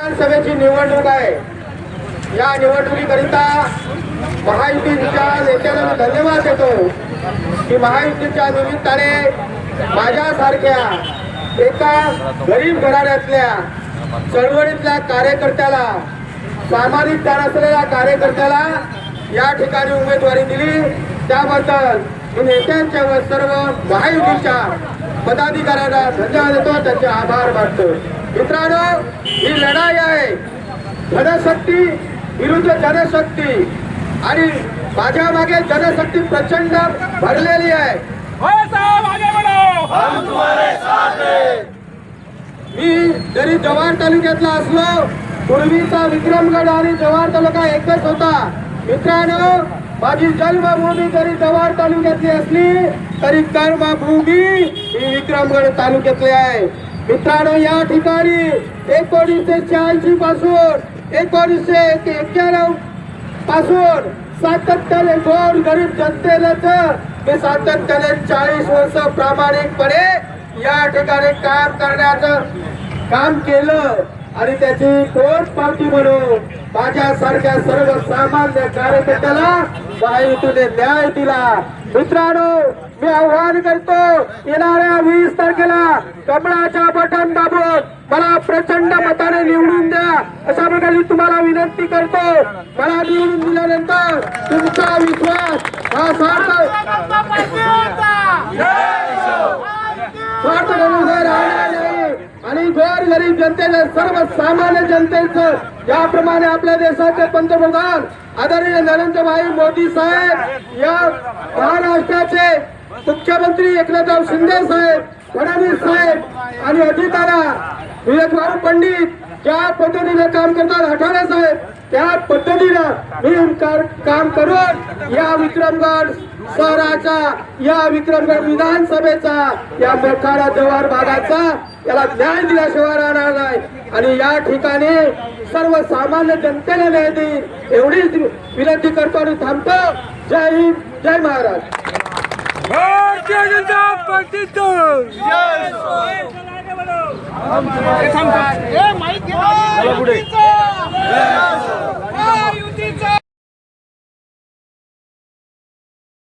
विधानसभेची निवडणूक आहे. या निवडणुकीकरिता महायुतीच्या नेत्यांना मी धन्यवाद देतो. की महायुतीच्या निमित्ताने माझ्यासारख्या एका गरीब घराण्यातल्या चळवळीतल्या कार्यकर्त्याला सामाजिक जाण असलेल्या कार्यकर्त्याला या ठिकाणी उमेदवारी दिली. त्याबद्दल मी नेत्यांच्या व सर्व महायुतीच्या पदाधिकाऱ्यांना धन्यवाद देतो. त्यांचे आभार मानतो. मित्रांनो ही लढाई आहे. जनशक्ती विरुद्ध जनशक्ती. आणि माझ्या मागे जनशक्ती प्रचंड भरलेली आहे. भाई साहब आगे बढ़ो. मी जरी जव्हार तालुक्यातला असलो पूर्वीचा विक्रमगड आणि जव्हार तालुका एकच होता. मित्रांनो माझी जन्मभूमी जरी जव्हार तालुक्यातली असली तरी कर्मभूमी ही विक्रमगड तालुक्यातली आहे. मित्रांनो या ठिकाणी एकोणीसशे शहाऐंशी पासून एकोणीसशे एक्क्याण्णवपासून सातत्याने गोर गरीब जनतेला तर मी सातत्याने चाळीस वर्ष प्रामाणिकपणे या ठिकाणी काम करण्याचं काम केलं. आणि त्याची कोण पार्टी म्हणून माझ्यासारख्या सर्वसामान्य कार्यकर्त्याला महायुतीने न्याय दिला. मित्रांनो मी आव्हान करतो येणाऱ्या वीस तारखेला कमळाच्या बटन दाबून मला प्रचंड मताने निवडून द्या. अशा प्रकारे तुम्हाला विनंती करतो. मला निवडून दिल्यानंतर तुमचा विश्वास हा स्वार्थ आणि गोर गरीब जनतेचं सर्व सामान्य जनतेचं याप्रमाणे आपल्या देशाचे पंतप्रधान आदरणीय नरेंद्रभाई मोदी साहेब या महाराष्ट्राचे मुख्यमंत्री एकनाथराव शिंदे साहेब फडणवीस साहेब आणि अधिकारा विवेकभाऊ पंडित ज्या पद्धतीने काम करतात आठवडे साहेब त्या पद्धतीनं मी काम करून या विक्रमगड शहराचा या विक्रमगड विधानसभेचा या मोखाडा जव्हार भागाचा याला न्याय दिल्याशिवाय राहणार नाही. आणि या ठिकाणी सर्वसामान्य जनतेला न्याय देईल एवढीच विनंती करतो आणि थांबतो. जय हिंद जय महाराज भारतीय जनता पार्टी ए, माईक घे.